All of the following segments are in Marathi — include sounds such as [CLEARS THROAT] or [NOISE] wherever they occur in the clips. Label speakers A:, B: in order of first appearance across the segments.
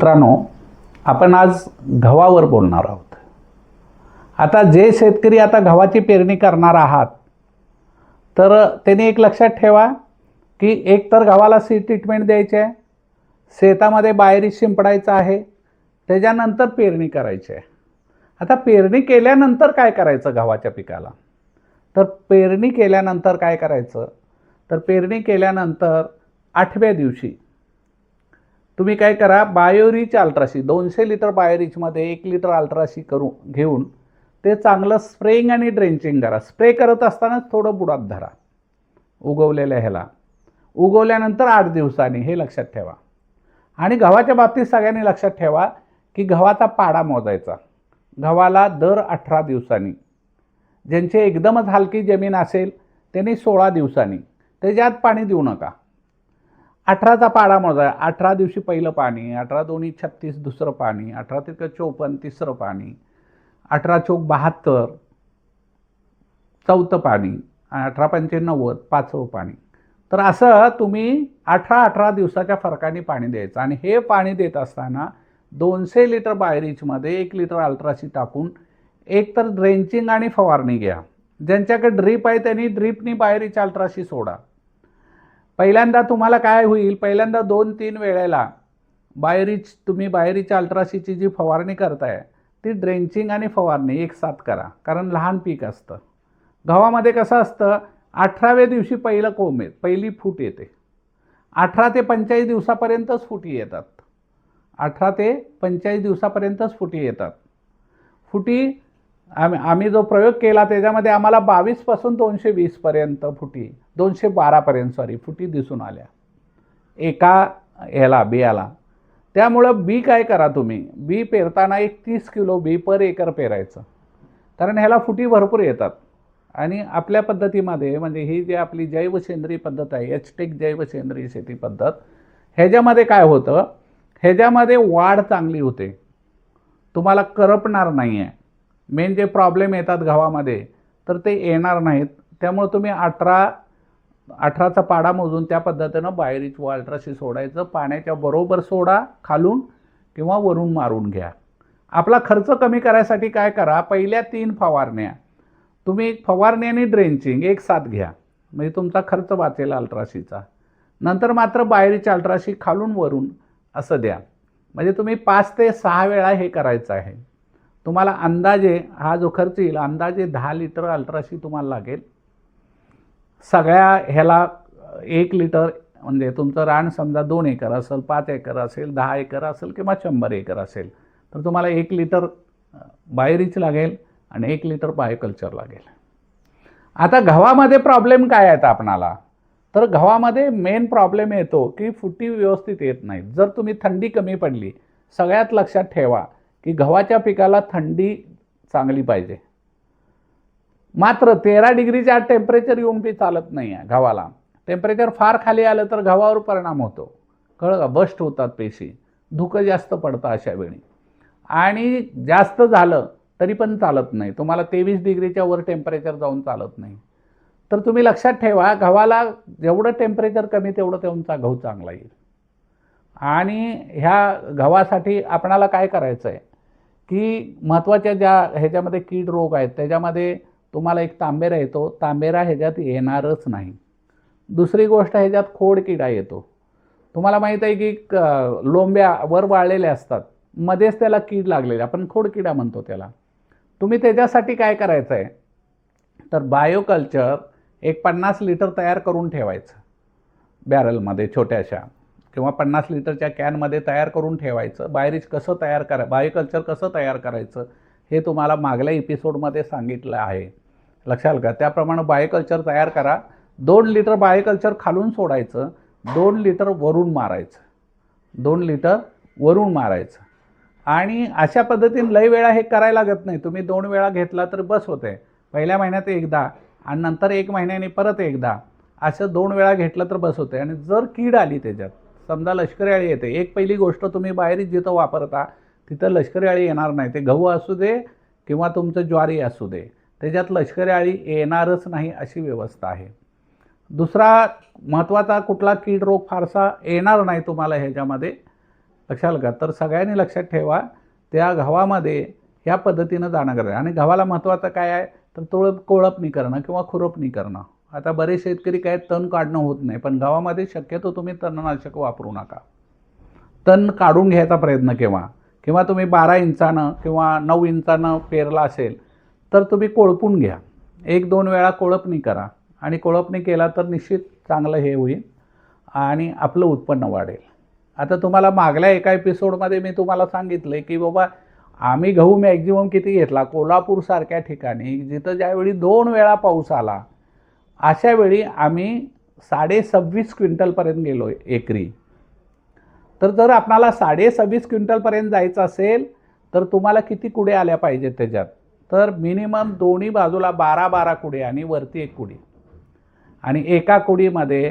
A: मित्रांनो आपण आज गव्हावर बोलणार आहोत. आता जे शेतकरी आता गव्हाची पेरणी करणार आहात तर त्यांनी एक लक्षात ठेवा की एक तर गव्हाला सी ट्रीटमेंट द्यायची आहे शेतामध्ये बाहेरी शिंपडायचं आहे त्याच्यानंतर पेरणी करायची आहे. आता पेरणी केल्यानंतर काय करायचं गव्हाच्या पिकाला? तर पेरणी केल्यानंतर काय करायचं? तर पेरणी केल्यानंतर आठव्या दिवशी तुम्ही काय करा बायोरिच अल्ट्राशी दोनशे लिटर बायोरिचमध्ये एक लिटर अल्ट्राशी करू घेऊन ते चांगलं स्प्रेइंग आणि ड्रेंचिंग करा. स्प्रे करत असतानाच थोडं बुडात धरा. उगवलेल्या ह्याला. उगवल्यानंतर आठ दिवसांनी हे लक्षात ठेवा. आणि गव्हाच्या बाबतीत सगळ्यांनी लक्षात ठेवा की गव्हाचा पाडा मोजायचा. गव्हाला दर अठरा दिवसांनी. ज्यांची एकदमच हलकी जमीन असेल त्यांनी सोळा दिवसांनी. त्याच्यात पाणी देऊ नका. अठराचा पाडा मोजा अठरा दिवशी पहिलं पाणी अठरा दोन्ही छत्तीस दुसरं पाणी अठरा ते चोपन्न तिसरं पाणी अठरा चौक बहात्तर चौथं पाणी आणि अठरा पंचे नव्वद पाचवं पाणी. तर असं तुम्ही अठरा अठरा दिवसाच्या फरकाने पाणी द्यायचं. आणि हे पाणी देत असताना दोनशे लिटर बायरीचमध्ये एक लिटर अल्ट्राशी टाकून एक तर ड्रेंचिंग आणि फवारणी घ्या. ज्यांच्याकडे ड्रीप आहे त्यांनी ड्रीपनी बायरीच्या अल्ट्राशी सोडा. पहिल्यांदा तुम्हाला काय होईल पहिल्यांदा दोन तीन वेळेला बाहेरीच तुम्ही बाहेरीच्या अल्ट्राशीची जी फवारणी करताय ती ड्रेंचिंग आणि फवारणी एकसाथ करा कारण लहान पीक असतं. गव्हामध्ये कसं असतं अठराव्या दिवशी पहिलं कोंब येत पहिली फूट येते. अठरा ते पंचेचाळीस दिवसापर्यंतच फुटी येतात. अठरा ते पंचेचाळीस दिवसापर्यंतच फुटी येतात. फुटी आम्ही आम्ही जो प्रयोग केला त्याच्यामध्ये आम्हाला बावीसपासून दोनशे वीसपर्यंत फुटी दोनशे बारापर्यंत सॉरी फुटी दिसून आल्या. एका ह्याला बियाला. त्यामुळं बी काय करा तुम्ही? बी पेरताना एक तीस किलो बी पर एकर पेरायचं. कारण ह्याला फुटी भरपूर येतात. आणि आपल्या पद्धतीमध्ये म्हणजे ही जी आपली जैव सेंद्रिय पद्धत आहे एचटेक जैवसेंद्रिय शेती पद्धत ह्याच्यामध्ये काय होतं? ह्याच्यामध्ये वाढ चांगली होते. तुम्हाला करपणार नाही आहे मेन जे प्रॉब्लेम येतात गव्हामध्ये तर ते येणार नाहीत. त्यामुळे तुम्ही अठरा अठराचा पाडा मोजून त्या पद्धतीनं बाहेरीच वाल्ट्राशी अल्ट्राशी सोडायचं पाण्याच्या बरोबर सोडा खालून किंवा वरून मारून घ्या. आपला खर्च कमी करायसाठी काय करा पहिल्या तीन फवारण्या. तुम्ही एक फवारणी आणि ड्रेंचिंग एक साथ घ्या. म्हणजे तुमचा खर्च वाचेल अल्ट्राशीचा. नंतर मात्र बाहेरीच्या अल्ट्राशी खालून वरून असं द्या. म्हणजे तुम्ही पाच ते सहा वेळा हे करायचं आहे. तुम्हाला अंदाजे हा जो खर्च येईल अंदाजे दहा लिटर अल्ट्राशी तुम्हाला लागेल. सगळ्या ह्याला एक लिटर म्हणजे तुमचं रान समजा दोन एकर असेल पाच एकर असेल दहा एकर असेल किंवा शंभर एकर असेल तर तुम्हाला एक लिटर बाहेरीच लागेल आणि एक लिटर बायोकल्चर लागेल. आता गव्हामध्ये प्रॉब्लेम काय आहेत आपणाला? तर गव्हामध्ये मेन प्रॉब्लेम येतो की फुटी व्यवस्थित येत नाहीत. जर तुम्ही थंडी कमी पडली सगळ्यात लक्षात ठेवा की गव्हाच्या पिकाला थंडी चांगली पाहिजे. मात्र तेरा डिग्रीच्या आत टेम्परेचर येऊन बी चालत नाही आहे गव्हाला. टेम्परेचर फार खाली आलं तर गव्हावर परिणाम होतो. कळ का? बस्ट होतात पेशी. धुकं जास्त पडतं अशा वेळी. आणि जास्त झालं तरी पण चालत नाही. तुम्हाला तेवीस डिग्रीच्या वर टेम्परेचर जाऊन चालत नाही. तर तुम्ही लक्षात ठेवा गव्हाला जेवढं टेम्परेचर कमी तेवढं तुमचा गहू चांगला येईल. आणि ह्या गव्हासाठी आपणाला काय करायचं आहे की महत्त्वाच्या ज्या ह्याच्यामध्ये कीड रोग आहेत त्याच्यामध्ये तुम्हाला एक तांबेरा येतो तांबेरा ह्याच्यात येणारच नाही. दुसरी गोष्ट ह्याच्यात खोड किडा येतो. तुम्हाला माहीत आहे की क- लोंब्या वर वाळलेल्या असतात. मध्येच त्याला कीड लागलेली आपण खोड किडा म्हणतो त्याला. तुम्ही त्याच्यासाठी काय करायचं आहे तर बायोकल्चर एक पन्नास लिटर तयार करून ठेवायचं बॅरलमध्ये छोट्याशा. किंवा पन्नास लिटरच्या कॅनमध्ये तयार करून ठेवायचं बायरीच कसं तयार करा बायोकल्चर कसं तयार करायचं हे तुम्हाला मागल्या एपिसोडमध्ये सांगितलं आहे. लक्षात का त्याप्रमाणे बायोकल्चर तयार करा. दोन लिटर बायोकल्चर खालून सोडायचं दोन लिटर वरून मारायचं दोन लिटर वरून मारायचं. आणि अशा पद्धतीने लय वेळा हे करायला लागत नाही. तुम्ही दोन वेळा घेतला तर बस होते. पहिल्या महिन्यात एकदा आणि नंतर एक महिन्याने परत एकदा. असं दोन वेळा घेतलं तर बस होते. आणि जर कीड आली त्याच्यात समजा लष्करी अळी येते. एक पहिली गोष्ट तुम्ही बाहेर जिथं वापरता तिथं लष्करी अळी येणार नाही. ते गहू असू दे किंवा तुमचं ज्वारी असू दे. त्याच्यात लष्करी अळी येणारच नाही अशी व्यवस्था आहे. दुसरा महत्त्वाचा कुठला कीड रोग फारसा येणार नाही तुम्हाला ह्याच्यामध्ये लक्षात का तर सगळ्यांनी लक्षात ठेवा त्या गव्हामध्ये ह्या पद्धतीनं जाणं गरजेचं आहे. आणि गव्हाला महत्त्वाचं काय आहे? तर तो कोळपणी करणं किंवा खुरपणी करणं. आता बरेच शेतकरी काय तण काढणं होत नाही पण गावामध्ये शक्यतो तुम्ही तणनाशक वापरू नका. तण काढून घ्यायचा प्रयत्न केव्हा किंवा तुम्ही बारा इंचानं किंवा नऊ इंचानं पेरला असेल तर तुम्ही कोळपून घ्या. एक दोन वेळा कोळपणी करा. आणि कोळपणी केला तर निश्चित चांगलं हे होईल आणि आपलं उत्पन्न वाढेल. आता तुम्हाला मागल्या एका एपिसोडमध्ये मी तुम्हाला सांगितलं की बाबा आम्ही गहू मॅक्झिमम किती घेतला? कोल्हापूरसारख्या ठिकाणी. जिथं ज्यावेळी दोन वेळा पाऊस आला अशा वेळी आम्ही साडे सव्वीस क्विंटलपर्यंत गेलो एकरी. तर जर आपणाला साडे सव्वीस क्विंटलपर्यंत जायचं असेल तर तुम्हाला किती कुडे आल्या पाहिजेत त्याच्यात? तर मिनिमम दोन्ही बाजूला बारा बारा कुडे आणि वरती एक कुडी. आणि एका कुडीमध्ये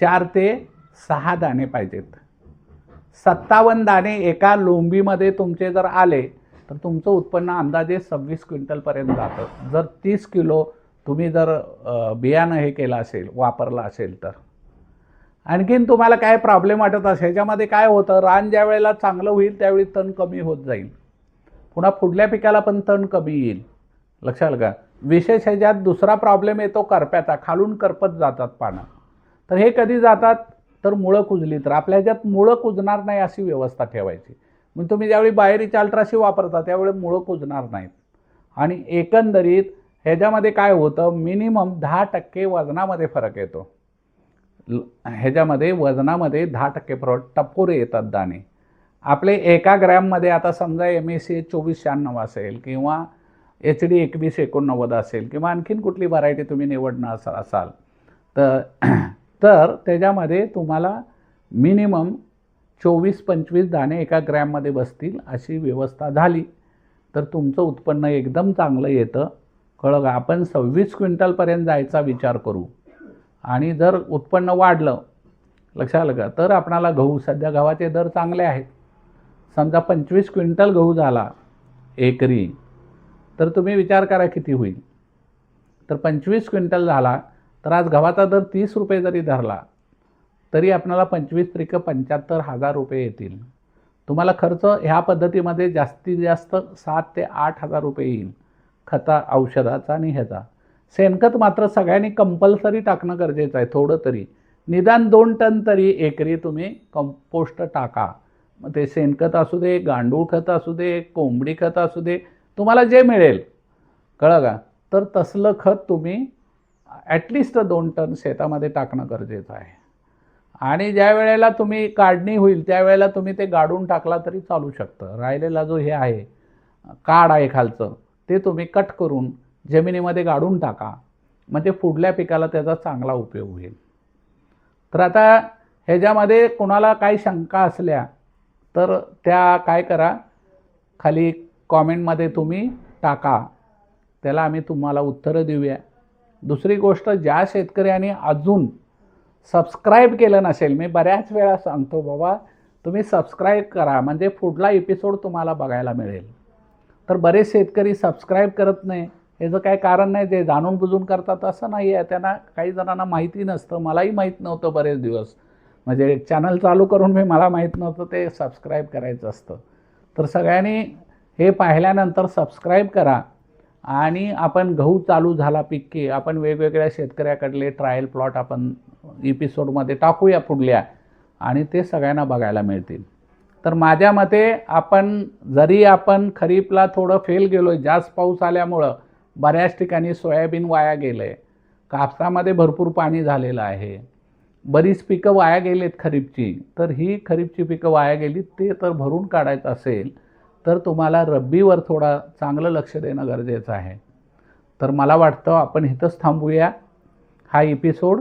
A: चार ते सहा दाणे पाहिजेत. सत्तावन्न दाणे एका लोंबीमध्ये तुमचे जर आले तर तुमचं उत्पन्न अंदाजे सव्वीस क्विंटलपर्यंत जातं. जर तीस किलो तुम्ही जर बियाणं हे केलं असेल वापरलं असेल तर. आणखीन तुम्हाला काय प्रॉब्लेम वाटत असेल ह्याच्यामध्ये काय होतं रान ज्या वेळेला चांगलं होईल त्यावेळी तण कमी होत जाईल. पुन्हा पुढल्या पिकाला पण तण कमी येईल. लक्षात का विशेष ह्याच्यात दुसरा प्रॉब्लेम येतो करप्याचा खालून करपत जातात पानं. तर हे कधी जातात? तर मुळं कुजली तर. आपल्या ह्याच्यात मुळं कुजणार नाही अशी व्यवस्था ठेवायची. मग तुम्ही ज्यावेळी बाहेरीची अल्ट्राशी वापरता त्यावेळी मुळं कुजणार नाहीत. आणि एकंदरीत ह्याच्यामध्ये काय होतं? मिनिमम दहा टक्के वजनामध्ये फरक येतो. ल- ह्याच्यामध्ये वजनामध्ये दहा टक्के फरक टपोरे येतात दाणे. आपले एका ग्रॅममध्ये आता समजा एम एस सी चोवीस शहाण्णव असेल किंवा एच डी एकवीस एकोणनव्वद असेल किंवा आणखीन कुठली व्हरायटी तुम्ही निवडणं असा असाल तर [CLEARS THROAT] तर त्याच्यामध्ये तुम्हाला मिनिमम चोवीस पंचवीस दाणे एका ग्रॅममध्ये बसतील अशी व्यवस्था झाली. तर तुमचं उत्पन्न एकदम चांगलं येतं. कळलं का? आपण सव्वीस क्विंटलपर्यंत जायचा विचार करू. आणि जर उत्पन्न वाढलं लक्षात आलं का? तर आपणाला गहू सध्या गव्हाचे दर चांगले आहेत. समजा पंचवीस क्विंटल गहू झाला एकरी तर तुम्ही विचार करा किती होईल. तर पंचवीस क्विंटल झाला तर आज गव्हाचा दर तीस रुपये जरी धरला तरी आपणाला पंचवीस त्रिक पंच्याहत्तर हजार रुपये येतील. तुम्हाला खर्च ह्या पद्धतीमध्ये जास्तीत जास्त सात ते आठ हजार रुपये येईल. खता औषधाचा आणि ह्याचा. शेणखत मात्र सगळ्यांनी कंपल्सरी टाकणं गरजेचं आहे थोडं तरी. निदान दोन टन तरी एकरी तुम्ही कंपोस्ट टाका. मग ते शेणखत असू दे गांडूळ खत असू दे कोंबडी खत असू दे तुम्हाला जे मिळेल. कळलं का? तर तसलं खत तुम्ही ॲटलिस्ट दोन टन शेतामध्ये टाकणं गरजेचं आहे. आणि ज्या वेळेला तुम्ही काढणी होईल त्यावेळेला तुम्ही ते गाडून टाकला तरी चालू शकतं. राहिलेला जो हे आहे काड आहे खालचं. ते तुम्ही कट करून जमिनीमध्ये गाडून टाका. म्हणजे पुढल्या पिकाला त्याचा चांगला उपयोग होईल. तर आता ह्याच्यामध्ये कोणाला काही शंका असल्या तर त्या काय करा. खाली कॉमेंटमध्ये तुम्ही टाका. त्याला आम्ही तुम्हाला उत्तरं देऊया. दुसरी गोष्ट ज्या शेतकऱ्यांनी अजून सबस्क्राईब केलं नसेल मी बऱ्याच वेळा सांगतो बाबा तुम्ही सबस्क्राईब करा. म्हणजे पुढला एपिसोड तुम्हाला बघायला मिळेल. तर बरेच शेतकरी सबस्क्राईब करत नाही. याचं काय कारण नाही ते जाणून बुजून करतात. असं नाही आहे. त्यांना काही जणांना माहिती नसतं. मलाही माहीत नव्हतं बरेच दिवस. म्हणजे चॅनल चालू करून मी मला माहीत नव्हतं ते सबस्क्राईब करायचं असतं. तर सगळ्यांनी हे पाहिल्यानंतर सबस्क्राईब करा. आणि आपण गहू चालू झाला पिके आपण वेगवेगळ्या शेतकऱ्याकडले ट्रायल प्लॉट आपण एपिसोडमध्ये टाकूया पुढल्या. आणि ते सगळ्यांना बघायला मिळतील. तर माझ्या मते आपण जरी आपण खरीपला थोडं फेल गेलो आहे जास्त पाऊस आल्यामुळं बऱ्याच ठिकाणी सोयाबीन वाया गेलं आहे कापसामध्ये भरपूर पाणी झालेलं आहे. बरीच पिकं वाया गेलीत खरीपची. तर ही खरीपची पिकं वाया गेली ते तर भरून काढायचं असेल तर तुम्हाला रब्बीवर थोडा चांगलं लक्ष देणं गरजेचं आहे. तर मला वाटतं आपण इथंच थांबूया. हा एपिसोड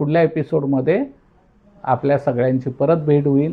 A: पुढल्या एपिसोडमध्ये आपल्या सगळ्यांची परत भेट होईल.